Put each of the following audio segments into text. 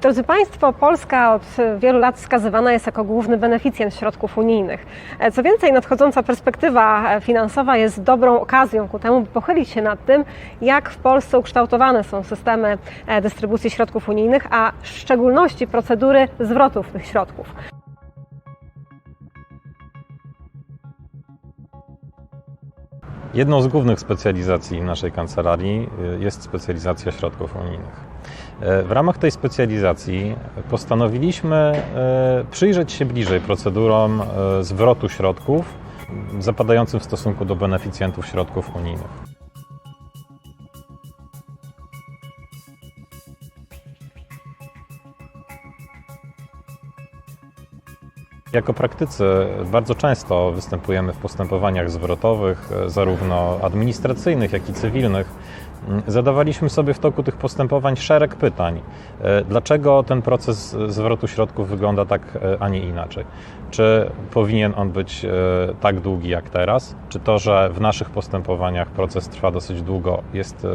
Drodzy Państwo, Polska od wielu lat wskazywana jest jako główny beneficjent środków unijnych. E, Co więcej, nadchodząca perspektywa e, finansowa jest dobrą okazją ku temu, by pochylić się nad tym, jak w Polsce ukształtowane są systemy e, dystrybucji środków unijnych, a w szczególności procedury zwrotów tych środków. Jedną z głównych specjalizacji naszej kancelarii jest specjalizacja środków unijnych. E, W ramach tej specjalizacji postanowiliśmy e, przyjrzeć się bliżej procedurom e, zwrotu środków zapadającym w stosunku do beneficjentów środków unijnych. Jako praktycy bardzo często występujemy w postępowaniach zwrotowych, zarówno administracyjnych, jak i cywilnych. Zadawaliśmy sobie w toku tych postępowań szereg pytań. E, Dlaczego ten proces zwrotu środków wygląda tak, e, a nie inaczej? Czy powinien on być e, tak długi jak teraz? Czy to, że w naszych postępowaniach proces trwa dosyć długo, jest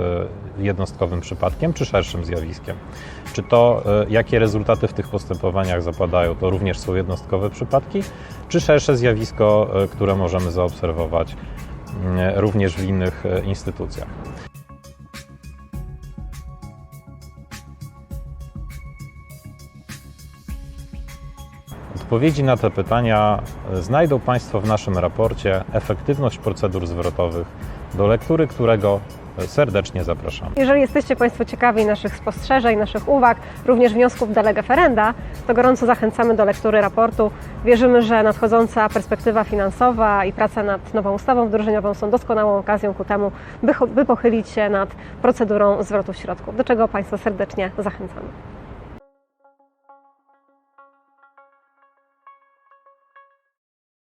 jednostkowym przypadkiem, czy szerszym zjawiskiem? Czy to, jakie rezultaty w tych postępowaniach zapadają, to również są jednostkowe przypadki, czy szersze zjawisko, które możemy zaobserwować mm, również w innych instytucjach? Odpowiedzi na te pytania e, znajdą Państwo w naszym raporcie Efektywność procedur zwrotowych, do lektury którego e, serdecznie zapraszamy. Jeżeli jesteście Państwo ciekawi naszych spostrzeżeń, naszych uwag, również wniosków de lege ferenda, to gorąco zachęcamy do lektury raportu. Wierzymy, że nadchodząca perspektywa finansowa i praca nad nową ustawą wdrożeniową są doskonałą okazją ku temu, by, by pochylić się nad procedurą zwrotu środków, do czego Państwa serdecznie zachęcamy.